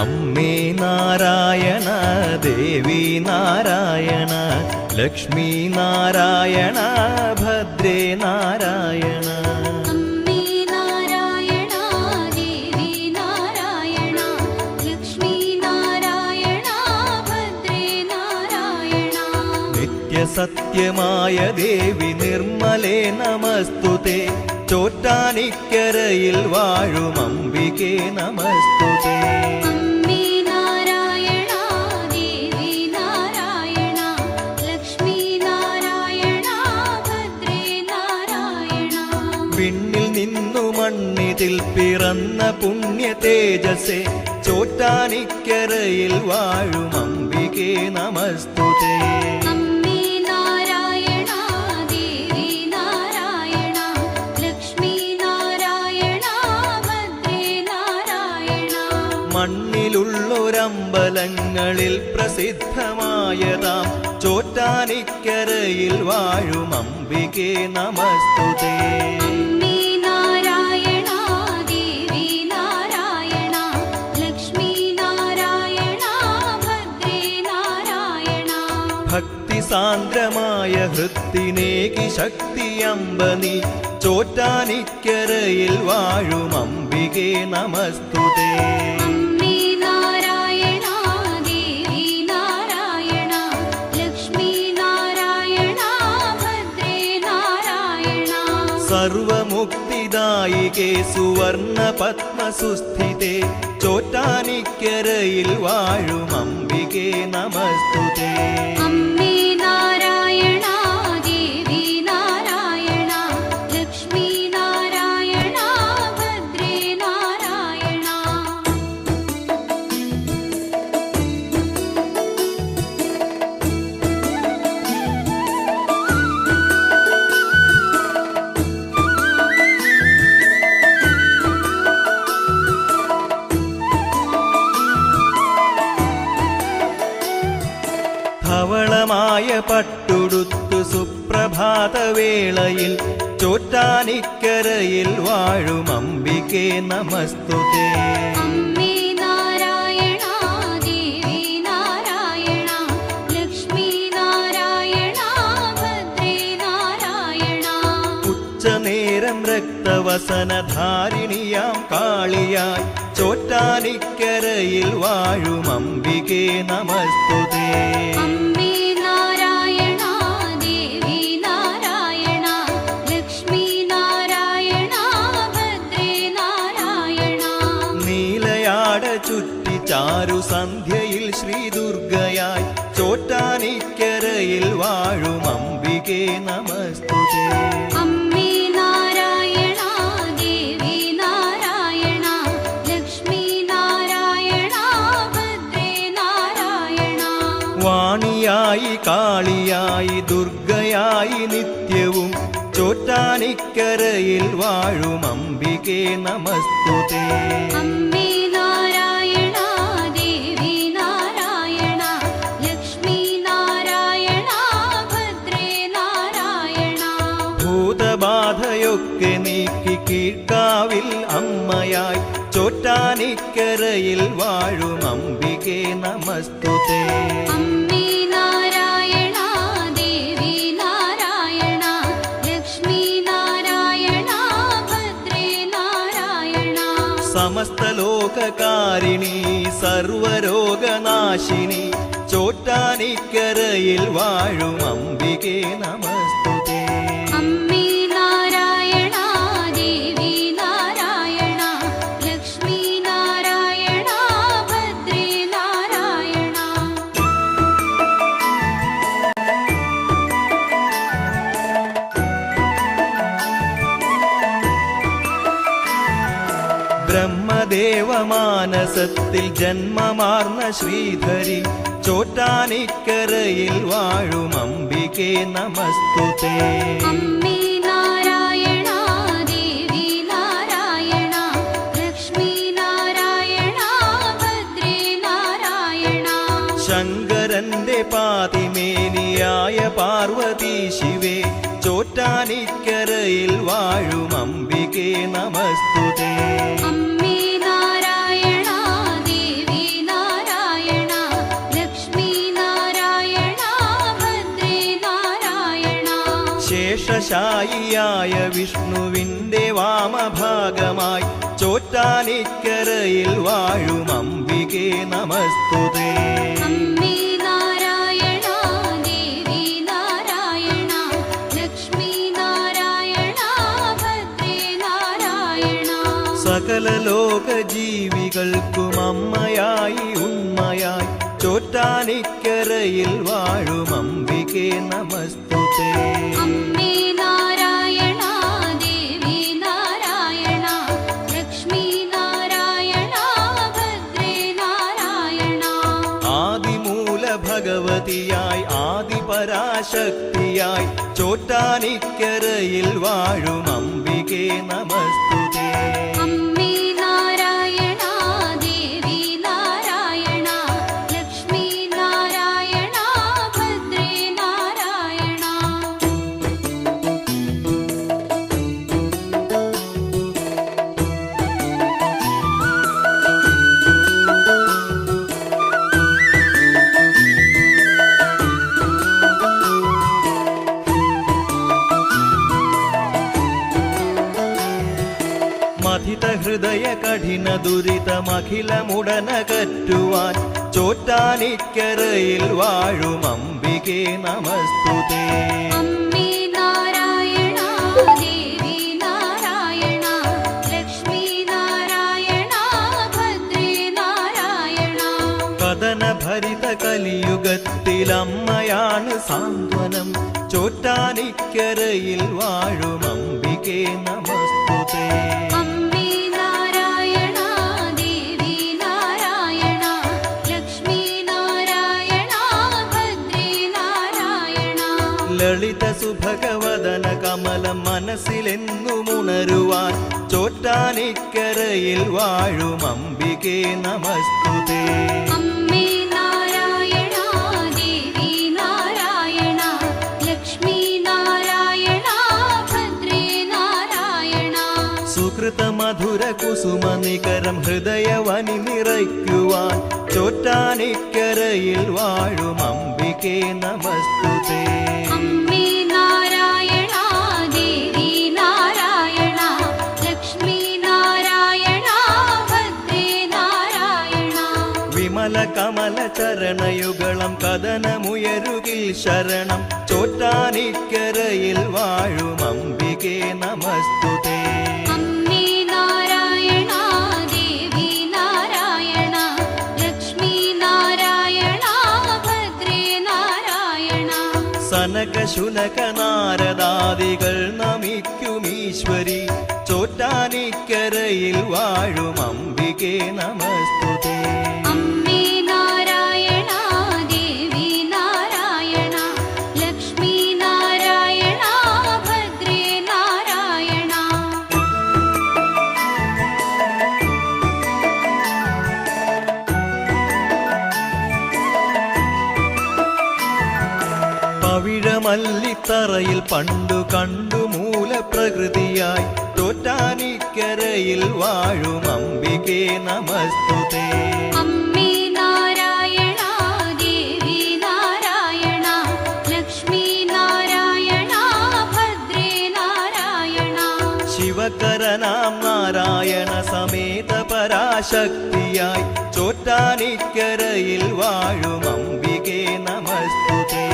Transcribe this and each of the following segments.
അമ്മേ നാരായണ ദേവി നാരായണ ലക്ഷ്മി നാരായണ ഭദ്രേ നാരായണ. നിത്യസത്യമായ ദേവി നിർമ്മലേ നമസ്തുതേ ചോറ്റാനിക്കരയിൽ വാഴും അംബികേ നമസ്തുതേ. പുണ്യ തേജസേ ചോറ്റാനിക്കരയിൽ വാഴും അംബികേ നമസ്തുതേ. മണ്ണിലുള്ളൊരമ്പലങ്ങളിൽ പ്രസിദ്ധമായതാം ചോറ്റാനിക്കരയിൽ വാഴും അംബികേ നമസ്തുതേ. ഭക്തി സാന്ദ്രമായ ഹൃത്തിനേകി ശക്തിയമ്പനി ചോറ്റാനിക്കരയിൽ വാഴും അംബികേ നമസ്തുതേ. സർവമുക്തിദായികേ സുവർണ പത്മസുസ്ഥിതേ ചോറ്റാനിക്കരയിൽ വാഴും അംബികേ നമസ്തുതേ. പട്ടുടുത്തു സുപ്രഭാതവേളയിൽ ചോറ്റാനിക്കരയിൽ വാഴും അംബികേ നമസ്തുതേ. ഉച്ചനേരം രക്തവസനധാരിണിയാം കാളിയായി ചോറ്റാനിക്കരയിൽ വാഴും അംബികേ നമസ്തുതേ. വാഴും അംബികേ നമസ്തുതേ. അമ്മേ നാരായണ ദേവി നാരായണ ലക്ഷ്മി നാരായണ ഭദ്രേ നാരായണ. വാണിയായി കാളിയായി ദുർഗയായി നിത്യവും ചോറ്റാനിക്കരയിൽ വാഴും അംബികേ നമസ്തുതേ. അമ്മേ ചോറ്റാനിക്കരയിൽ വാഴും അംബികേ നമസ്തുതേ. അമ്മേ നാരായണ ദേവി നാരായണ ലക്ഷ്മി നാരായണ ഭദ്രേ നാരായണ. സമസ്ത ലോകകാരിണി സർവരോഗനാശിനി ചോറ്റാനിക്കരയിൽ വാഴും അംബികേ നമസ്തുതേ. ബ്രഹ്മദേവമാനസത്തിൽ ജന്മമാർന്ന ശ്രീധരി ചോറ്റാനിക്കരയിൽ വാഴും അംബികേ നമസ്തുതേ. ശങ്കരന്റെ പാതിമേനിയായ പാർവതി ശിവേ ചോറ്റാനിക്കരയിൽ വാഴും അംബികേ നമസ്തുതേ. ശേഷായിയായ വിഷ്ണുവിന്റെ വാമഭാഗമായി ചോറ്റാനിക്കരയിൽ വാഴും അംബികെ നമസ്തുതേ. സകല ലോക ജീവികൾക്കും അമ്മയായി ഉമ്മയായി ചോറ്റാനിക്കരയിൽ വാഴും അംബികെ നമസ്തുതേ. ഭഗവതിയായി ആദിപരാശക്തിയായി ചോറ്റാനിക്കരയിൽ വാഴും അംബികേ നമസ്തുതേ. ദുരിതമഖിലമുടനകറ്റുവാൻ ചോറ്റാനിക്കരയിൽ വാഴും അംബികേ നമസ്തുതേ. ഭരിത കലിയുഗത്തിൽ അമ്മയാണ് സാന്ത്വനം. ചോറ്റാനിക്കരയിൽ വാഴും അംബികേ നമസ്തുതേ. സുഭഗവദന കമലം മനസ്സിലെന്നുമുണരുവാൻ ചോറ്റാനിക്കരയിൽ വാഴും അംബികേ നമസ്തുതേ. അമ്മേ നാരായണ ദേവി നാരായണ ലക്ഷ്മി നാരായണ ഭദ്രേ നാരായണ. സുഹൃത മധുര കുസുമ നികരം ഹൃദയവനി നിറയ്ക്കുവാൻ ചോറ്റാനിക്കരയിൽ വാഴും അംബികേ നമസ്തുതേ. ചരണയുഗളം കഥനമുയരുകിൽ ശരണം. ചോറ്റാനിക്കരയിൽ വാഴും അംബികേ നമസ്തുതേ. അമ്മേ നാരായണ ദേവി നാരായണ ലക്ഷ്മി നാരായണ ഭദ്രേ നാരായണ. സനക ശുനക നാരദാദികൾ നമിക്കും ഈശ്വരി. ചോറ്റാനിക്കരയിൽ വാഴും അംബികേ നമസ്തുതേ. പവിഴമല്ലിത്തറയിൽ പണ്ടു കണ്ടു മൂലപ്രകൃതിയായി തോറ്റാനിക്കരയിൽ വാഴും അംബികേ നമസ്തുതേ. അമ്മേ നാരായണ ദേവി നാരായണ ലക്ഷ്മി നാരായണ ഭദ്രേ നാരായണ. ശിവകരനാം നാരായണ സമേത പരാശക്തിയായി ചോറ്റാനിക്കരയിൽ വാഴും അംബികേ നമസ്തുതേ.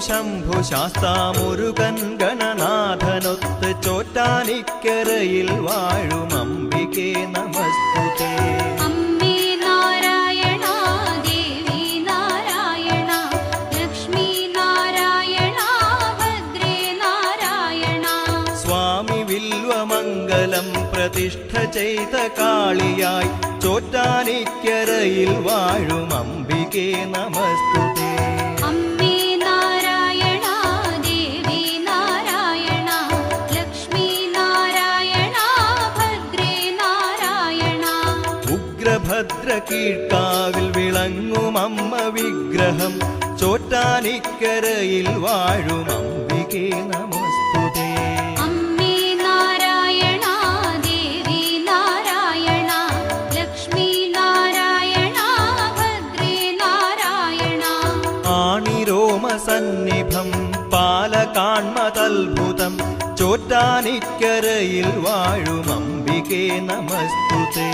ശംഭു ശാസ്താമുരുകൻ ഗണനാഥനൊത്ത് ചോറ്റാനിക്കരയിൽ വാഴും അംബികേ നമസ്തുതേ. പ്രതിഷ്ഠ ചെയ്ത കാളിയായി ചോറ്റാനിക്കരയിൽ വാഴും അംബികേ നമസ്തുതേ. കീഴ്ക്കാവിൽ വിളങ്ങും അമ്മ വിഗ്രഹം. ചോറ്റാനിക്കരയിൽ വാഴും അംബികേ നമസ്തുതേ. സന്നിഭം പാലകാൺമതത്ഭുതം ചോറ്റാനിക്കരയിൽ വാഴും അംബികേ നമസ്തുതേ.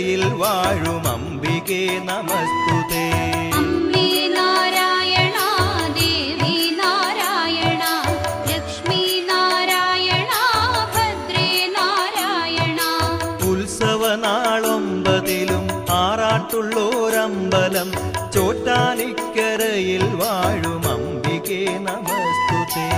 ചോറ്റാനിക്കരയിൽ വാഴും അംബികേ നമസ്തുതേ. ഉത്സവനാളൊമ്പതിലും ആറാട്ടുള്ളോരമ്പലം ചോറ്റാനിക്കരയിൽ വാഴും അംബികേ നമസ്തുതേ.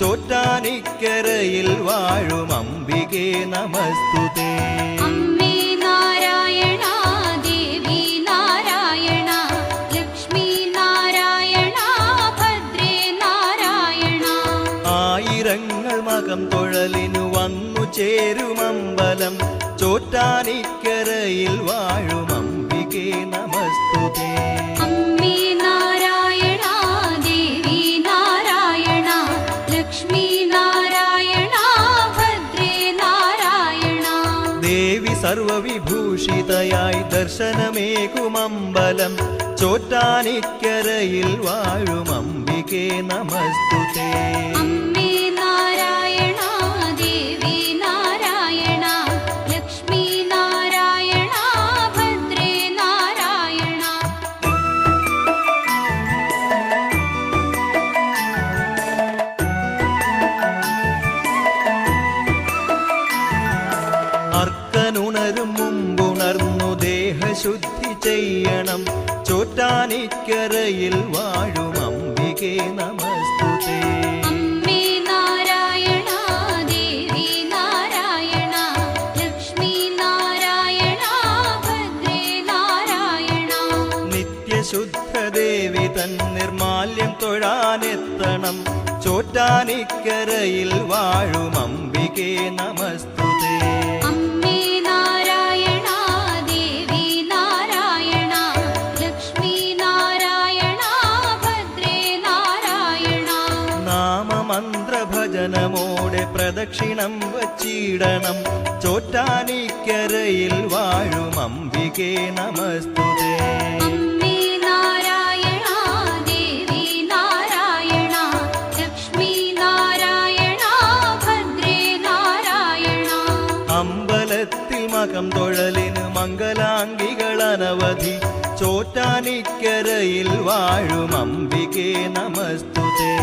ചോറ്റാനിക്കരയിൽ വാഴും അംബികേ നമസ്തുതേ. അമ്മേ നാരായണ ദേവി നാരായണ ലക്ഷ്മി നാരായണ ഭദ്രേ നാരായണ. ആയിരങ്ങൾ മകം തൊഴലിനു വന്നു ചേരുമമ്പലം ചോറ്റാനിക്കരയിൽ വാഴും സർവവിഭൂഷിതയായി ദർശനമേകുമമ്പലം. ചോറ്റാനിക്കരയിൽ വാഴും നമസ്തുതേ. ചോറ്റാനിക്കരയിൽ വാഴും അംബികേ നമസ്തുതേ. ശുദ്ധദേവി തൻ നിർമാല്യം തൊഴാനെത്തണം. ചോറ്റാനിക്കരയിൽ വാഴും അംബികേ നമസ്തുതേ. പ്രദക്ഷിണം വച്ചിടണം. ചോറ്റാനിക്കരയിൽ വാഴും അംബികേ നമസ്തുതേ. അമ്പലത്തിൽ മകം തൊഴലിന് മംഗലാംഗികൾ അനവധി. ചോറ്റാനിക്കരയിൽ വാഴും അംബികേ നമസ്തുതേ.